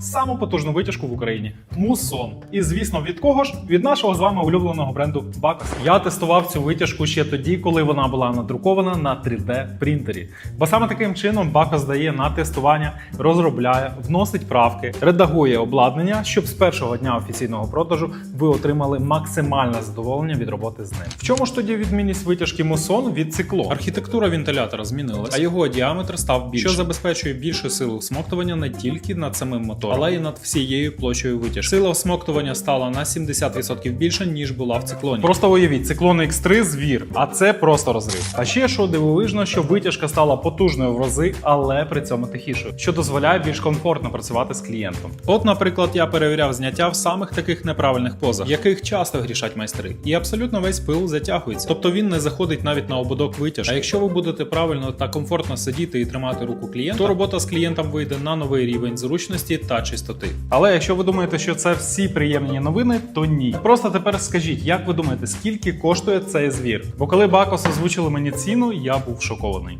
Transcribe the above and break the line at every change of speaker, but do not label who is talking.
саму потужну витяжку в Україні Мусон. І звісно, від кого ж? Від нашого з вами улюбленого бренду Bacchus. Я тестував цю витяжку ще тоді, коли вона була надрукована на 3D принтері. Бо саме таким чином Bacchus дає на тестування, розробляє, вносить правки, редагує обладнання, щоб з першого дня офіційного продажу ви отримали максимальне задоволення від роботи з ним. В чому ж тоді відмінність витяжки Мусон від цикло? Архітектура вентилятора змінилась, а його діаметр став більше, що забезпечує більшу силу всмоктування не тільки над самим мотором, але й над всією площею витяжки. Сила всмоктування стала на 70% більше, ніж була в циклоні. Просто уявіть, циклон X3 звір, а це просто розрив. А ще що дивовижно, що витяжка стала потужною в рази, але при цьому тихішою, що дозволяє більш комфортно працювати з клієнтом. От, наприклад, я перевіряв зняття в самих таких неправильних позах, яких часто грішать майстри, і абсолютно весь пил затягується. Тобто він не заходить навіть на ободок витяжки. А якщо ви будете правильно та комфортно сидіти і тримати руку клієнта, то робота з клієнтом вийде на новий рівень зручності чистоти. Але якщо ви думаєте, що це всі приємні новини, то ні. Просто тепер скажіть, як ви думаєте, скільки коштує цей звір? Бо коли Бакос озвучили мені ціну, я був шокований.